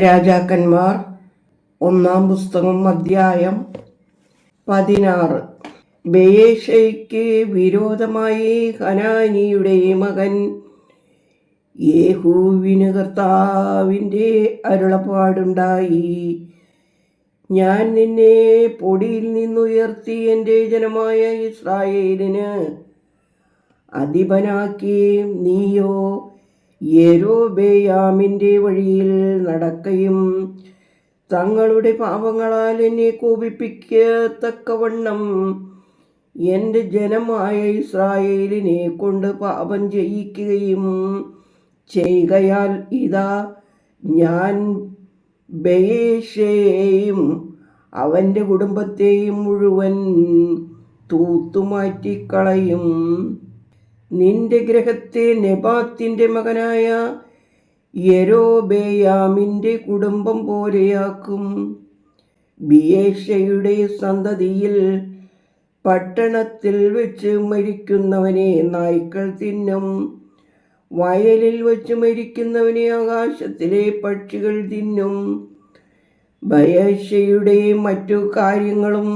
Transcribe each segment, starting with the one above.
രാജാക്കന്മാർ ഒന്നാം പുസ്തകം അധ്യായം പതിനാറ്. ബയേഷയ്ക്ക് വിരോധമായി ഹനാനിയുടെ മകൻ യേഹൂവിന് കർത്താവിന്റെ അരുളപ്പാടുണ്ടായി. ഞാൻ നിന്നെ പൊടിയിൽ നിന്നുയർത്തി എന്റെ ജനമായ ഇസ്രായേലിന് അധിപനാക്കി. നീയോ യെരോബേയാമിന്റെ വഴിയിൽ നടക്കുകയും തങ്ങളുടെ പാപങ്ങളാൽ എന്നെ കോപിപ്പിക്കത്തക്കവണ്ണം എന്റെ ജനമായ ഇസ്രായേലിനെ കൊണ്ട് പാപം ചെയ്യിക്കുകയും ചെയ്യുകയാൽ ഇതാ ഞാൻ ബയേഷയെയും അവന്റെ കുടുംബത്തെയും മുഴുവൻ തൂത്തുമാറ്റിക്കളയും. നിന്റെ ഗ്രഹത്തെ നെബാത്തിന്റെ മകനായ യരോബേയാമിന്റെ കുടുംബം പോലെയാക്കും. ബിയേഷയുടെ സന്തതിയിൽ പട്ടണത്തിൽ വെച്ച് മരിക്കുന്നവനെ നായ്ക്കൾ തിന്നും. വയലിൽ വെച്ച് മരിക്കുന്നവനെ ആകാശത്തിലെ പക്ഷികൾ തിന്നും. ബയേഷയുടെ മറ്റു കാര്യങ്ങളും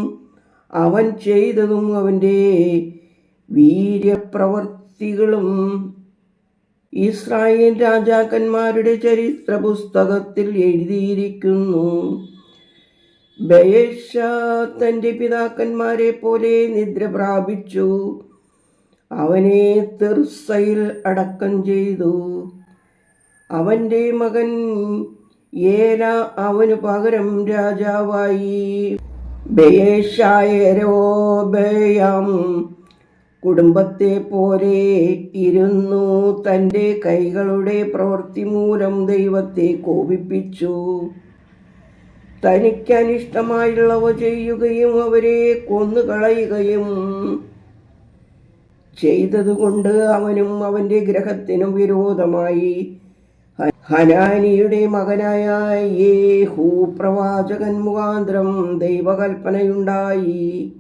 അവൻ ചെയ്തതും അവന്റെ വീര്യപ്രവർത്തികളും ഇസ്രായേൽ രാജാക്കന്മാരുടെ ചരിത്ര പുസ്തകത്തിൽ എഴുതിയിരിക്കുന്നു. ബയേഷ തന്റെ പിതാക്കന്മാരെ പോലെ നിദ്ര പ്രാപിച്ചു. അവനെ തിർസയിൽ അടക്കം ചെയ്തു. അവന്റെ മകൻ ഏല അവന് പകരം രാജാവായി. ബയേഷായരോബയാം കുടുംബത്തെ പോലെ ഇരുന്നു തന്റെ കൈകളുടെ പ്രവൃത്തി മൂലം ദൈവത്തെ കോപിപ്പിച്ചു. തനിക്ക് അനിഷ്ടമായുള്ളവ ചെയ്യുകയും അവരെ കൊന്നുകളയുകയും ചെയ്തതുകൊണ്ട് അവനും അവന്റെ ഗ്രഹത്തിനും വിരോധമായി. ഹനാനിയുടെ മകനായ യേഹൂ പ്രവാചകൻ മുഖാന്തരം ദൈവകൽപ്പനയുണ്ടായി.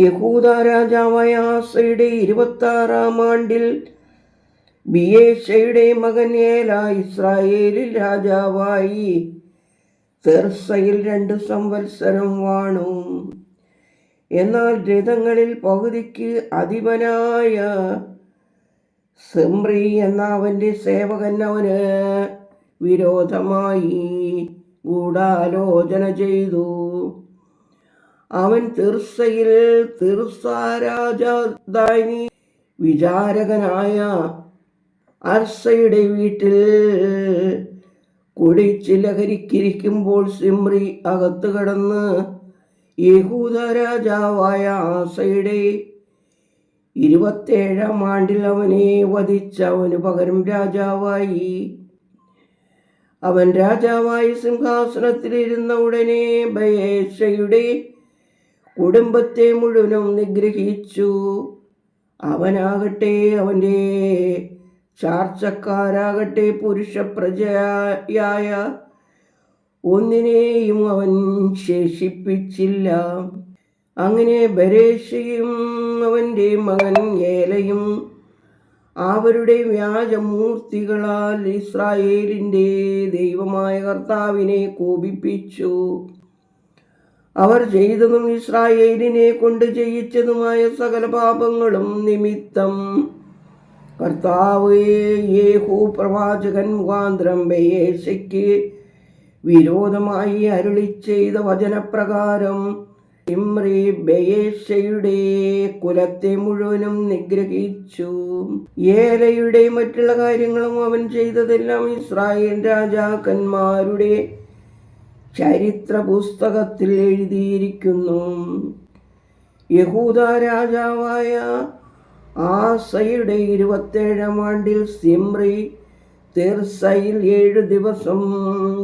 യഹൂദ രാജാവായ ആസയുടെ ഇരുപത്തി ആറാം ആണ്ടിൽ ബിയേഷയുടെ മകൻ ഏല ഇസ്രായേലിൽ രാജാവായി. തെർസയിൽ രണ്ട് സംവത്സരം വാണു. എന്നാൽ രഥങ്ങളിൽ പകുതിക്ക് അധിപനായ സിംറി എന്ന അവന്റെ സേവകൻ അവന് വിരോധമായി ഗൂഢാലോചന ചെയ്തു. അവൻ തിർസയിൽ തിർസാരാജാനി വിചാരകനായ അർസയുടെ വീട്ടിൽ കുടിച്ച് ലഹരിക്കിരിക്കുമ്പോൾ സിമ്രി അകത്ത് കടന്ന് യഹൂദ രാജാവായ ആസയുടെ ഇരുപത്തേഴാം ആണ്ടിൽ അവനെ വധിച്ച അവന് പകരം രാജാവായി. അവൻ രാജാവായി സിംഹാസനത്തിലിരുന്ന ഉടനെ ബയേഷയുടെ കുടുംബത്തെ മുഴുവനും നിഗ്രഹിച്ചു. അവനാകട്ടെ അവന്റെ ചാർച്ചക്കാരാകട്ടെ പുരുഷ പ്രജയായ ഒന്നിനെയും അവൻ ശേഷിപ്പിച്ചില്ല. അങ്ങനെ ബരേഷയും അവന്റെ മകൻ ഏലയും അവരുടെ വ്യാജമൂർത്തികളാൽ ഇസ്രായേലിന്റെ ദൈവമായ കർത്താവിനെ കോപിപ്പിച്ചു. അവർ ചെയ്തതും ഇസ്രായേലിനെ കൊണ്ട് ചെയ്യിച്ചതുമായ സകല പാപങ്ങളും നിമിത്തം. കർത്താവ് യേഹു പ്രവാചകൻ മുഖാന്തരം ബയേശയ്ക്ക് വിരോധമായി അരുളി ചെയ്ത വചനപ്രകാരം ഇമ്രി ബയേശയുടെ കുലത്തെ മുഴുവനും നിഗ്രഹിച്ചു. ഏലയുടെ മറ്റുള്ള കാര്യങ്ങളും അവൻ ചെയ്തതെല്ലാം ഇസ്രായേൽ രാജാക്കന്മാരുടെ ചരിത്ര പുസ്തകത്തിൽ എഴുതിയിരിക്കുന്നു. യഹൂദ രാജാവായ ആസയുടെ ഇരുപത്തേഴാം ആണ്ടിൽ സിമ്രി തീർസയിൽ ഏഴു ദിവസം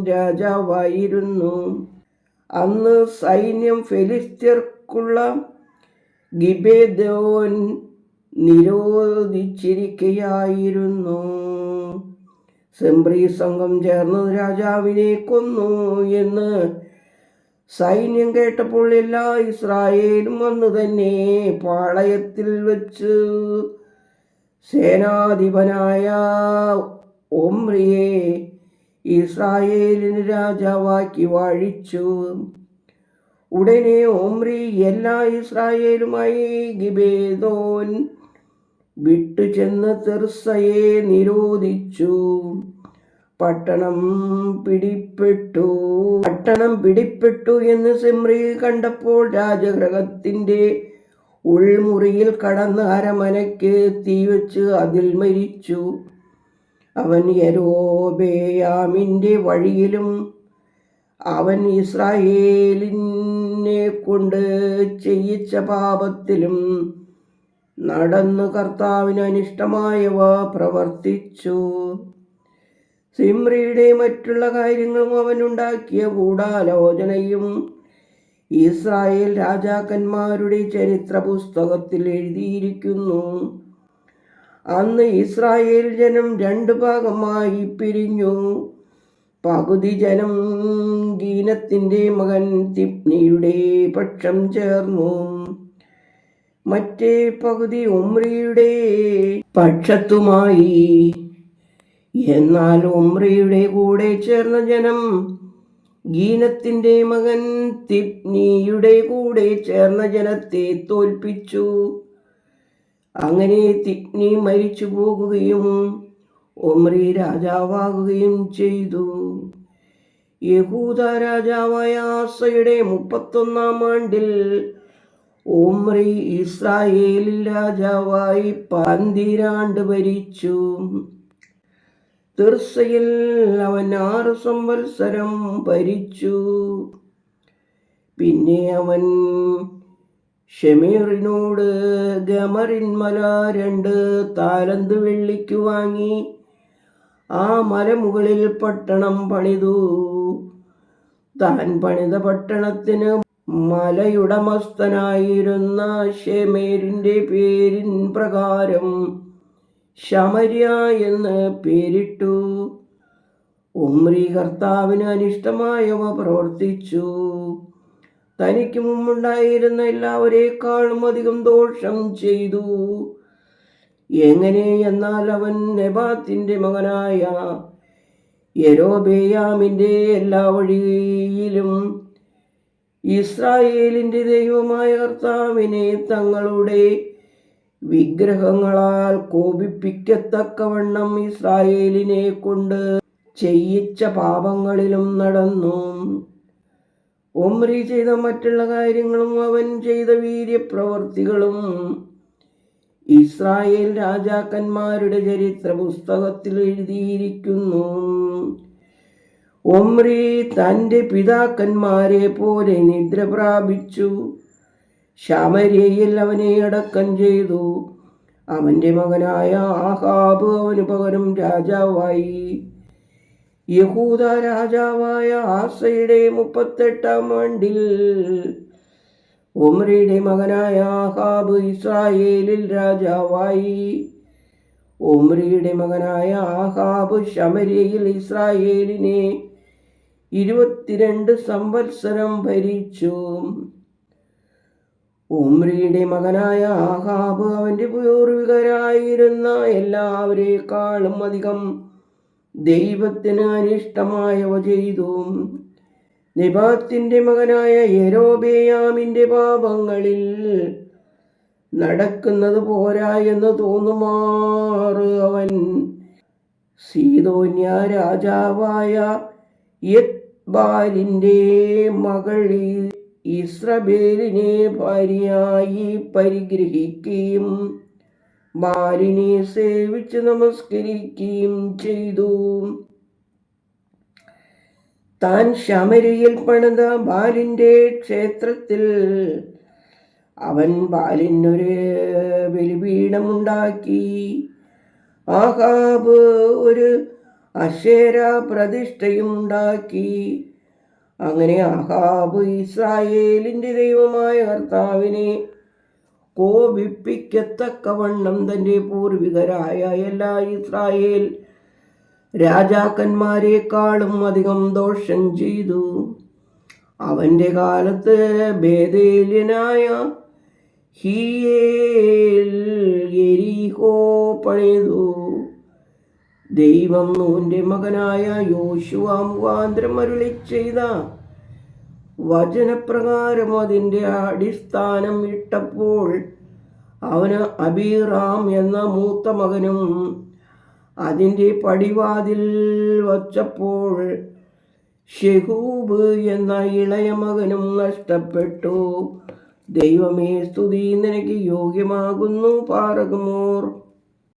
രാജാവായിരുന്നു. അന്ന് സൈന്യം ഫെലിസ്ത്യർക്കുള്ള ഗിബേദോൻ നിരോധിച്ചിരിക്കുകയായിരുന്നു സെംബ്രി സംഘം ചേർന്ന് രാജാവിനെ കൊന്നു എന്ന് സൈന്യം കേട്ടപ്പോൾ എല്ലാ ഇസ്രായേലും അന്ന് തന്നെ പാളയത്തിൽ വെച്ച് സേനാധിപനായ ഒമ്രിയെ ഇസ്രായേലിന് രാജാവാക്കി വാഴിച്ചു. ഉടനെ ഓമ്രി എല്ലാ ഇസ്രായേലുമായി ഗിബേദോൻ വിട്ടു ചെന്ന് തെർസയെ നിരോധിച്ചു. പട്ടണം പിടിപ്പെട്ടു. പട്ടണം പിടിപ്പെട്ടു എന്ന് സിമ്രി കണ്ടപ്പോൾ രാജഗ്രഹത്തിന്റെ ഉൾമുറിയിൽ കടന്ന് അരമനയ്ക്ക് തീവച്ച് അതിൽ മരിച്ചു. അവൻ യരോബേയാമിന്റെ വഴിയിലും അവൻ ഇസ്രായേലിനെ കൊണ്ട് ചെയ്യിച്ച പാപത്തിലും നടന്നു കർത്താവിന് അനിഷ്ടമായവ പ്രവർത്തിച്ചു. സിമ്രിയുടെ മറ്റുള്ള കാര്യങ്ങളും അവനുണ്ടാക്കിയ ഗൂഢാലോചനയും ഇസ്രായേൽ രാജാക്കന്മാരുടെ ചരിത്ര പുസ്തകത്തിൽ എഴുതിയിരിക്കുന്നു. അന്ന് ഇസ്രായേൽ ജനം രണ്ട് ഭാഗമായി പിരിഞ്ഞു. പകുതി ജനം ഗീനത്തിന്റെ മകൻ തിപ്നിയുടെ പക്ഷം ചേർന്നു. മറ്റേ പകുതി ഉമ്രിയുടെ പക്ഷത്തുമായി. എന്നാൽ ഉമ്രിയുടെ കൂടെ ചേർന്ന ജനം ഗീനത്തിന്റെ മകൻ തിപ്നിയുടെ കൂടെ ചേർന്ന ജനത്തെ തോൽപ്പിച്ചു. അങ്ങനെ തിപ്നി മരിച്ചു പോകുകയും ഒമ്രി രാജാവാകുകയും ചെയ്തു. യഹൂദ രാജാവായ ആസയുടെ മുപ്പത്തൊന്നാം ആണ്ടിൽ ഓമ്രി ഇസ്രായേലിൽ രാജാവായി പന്തിരാണ്ട് ഭരിച്ചു. തിർസയിൽ അവൻ ആറ് സംവത്സരം ഭരിച്ചു. പിന്നെ അവൻ ഷമീറിനോട് ഗമറിൻമല രണ്ട് താലന്ത് വെള്ളിക്ക് വാങ്ങി. ആ മലമുകളിൽ പട്ടണം പണിതു. താൻ പണിത പട്ടണത്തിന് മലയുടമസ്ഥനായിരുന്ന ഷെമേരിന്റെ പേരിൻ പ്രകാരം ശമര്യ എന്ന് പേരിട്ടു. ഉമ്രി കർത്താവിന് അനിഷ്ടമായവ പ്രവർത്തിച്ചു. തനിക്ക് മുമ്പുണ്ടായിരുന്ന എല്ലാവരെക്കാളും അധികം ദോഷം ചെയ്തു. എങ്ങനെ എന്നാൽ അവൻ നെബാത്തിന്റെ മകനായ യരോബേയാമിന്റെ എല്ലാ വഴിയിലും ഇസ്രായേലിന്റെ ദൈവമായ കർത്താവിനെ തങ്ങളുടെ വിഗ്രഹങ്ങളാൽ കോപിപ്പിക്കത്തക്കവണ്ണം ഇസ്രായേലിനെ കൊണ്ട് ചെയ്യിച്ച പാപങ്ങളിലും നടന്നു. ഒമ്രി ചെയ്ത മറ്റുള്ള കാര്യങ്ങളും അവൻ ചെയ്ത വീര്യപ്രവർത്തികളും ഇസ്രായേൽ രാജാക്കന്മാരുടെ ചരിത്ര പുസ്തകത്തിൽ എഴുതിയിരിക്കുന്നു. ഒമ്രി തന്റെ പിതാക്കന്മാരെ പോലെ നിദ്ര പ്രാപിച്ചു. ശമരിയയിൽ അവനെ അടക്കം ചെയ്തു. അവന്റെ മകനായ ആഹാബ് അവന് പകരം രാജാവായി. യഹൂദ രാജാവായ ആസയുടെ മുപ്പത്തെട്ടാം ആണ്ടിൽ ഒമ്രിയുടെ മകനായ ആഹാബ് ഇസ്രായേലിൽ രാജാവായി. ഒമ്രിയുടെ മകനായ ആഹാബ് ശമരിയയിൽ ഇസ്രായേലിനെ ഇരുപത്തിരണ്ട് സംവത്സരം ഭരിച്ചു. ഉമ്രിയുടെ മകനായ ആഹാബ് അവന്റെ പൂർവികരായിരുന്ന എല്ലാവരെക്കാളും അധികം ദൈവത്തിന് അനിഷ്ടമായവ ചെയ്തു. നിബാത്തിന്റെ മകനായ യരോബേയാമിന്റെ പാപങ്ങളിൽ നടക്കുന്നത് പോരാ എന്ന് തോന്നുമാറ് അവൻ. സീതോന്യ രാജാവായ യത്ബാലിന്റെ മകളിൽ ഇസ്രബേലിനെ ഭാര്യയായി പരിഗ്രഹിക്കുകയും ബാലിനെ സേവിച്ച് നമസ്കരിക്കുകയും ചെയ്തു. താൻ ശമരിയിൽ പണിത ബാലിന്റെ ക്ഷേത്രത്തിൽ അവൻ ബാലിനൊരു ബലിപീഠമുണ്ടാക്കി. ആഹാബ് ഒരു അശേര പ്രതിഷ്ഠയുണ്ടാക്കി. അങ്ങനെ അഹാബ് ഇസ്രായേലിന്റെ ദൈവമായ കർത്താവിനെ കോപിപ്പിക്കത്തക്കവണ്ണം തന്റെ പൂർവികരായ എല്ലാ ഇസ്രായേൽ രാജാക്കന്മാരെക്കാളും അധികം ദോഷം ചെയ്തു. അവന്റെ കാലത്ത് ഭേദേല്യനായ ഹീയേൽ എരിഹോ പണിതു. ദൈവം നൂന്റെ മകനായ യോശുവ മുഖാന്തരം അരുളി ചെയ്ത വചനപ്രകാരം അതിന്റെ അടിസ്ഥാനം ഇട്ടപ്പോൾ അവന് അബീറാം എന്ന മൂത്ത മകനും അതിന്റെ പടിവാതിൽ വച്ചപ്പോൾ ഷെഹൂബ് എന്ന ഇളയ മകനും നഷ്ടപ്പെട്ടു. ദൈവമേ സ്തുതി നിനക്ക് യോഗ്യമാകുന്നു പാറകുമോർ.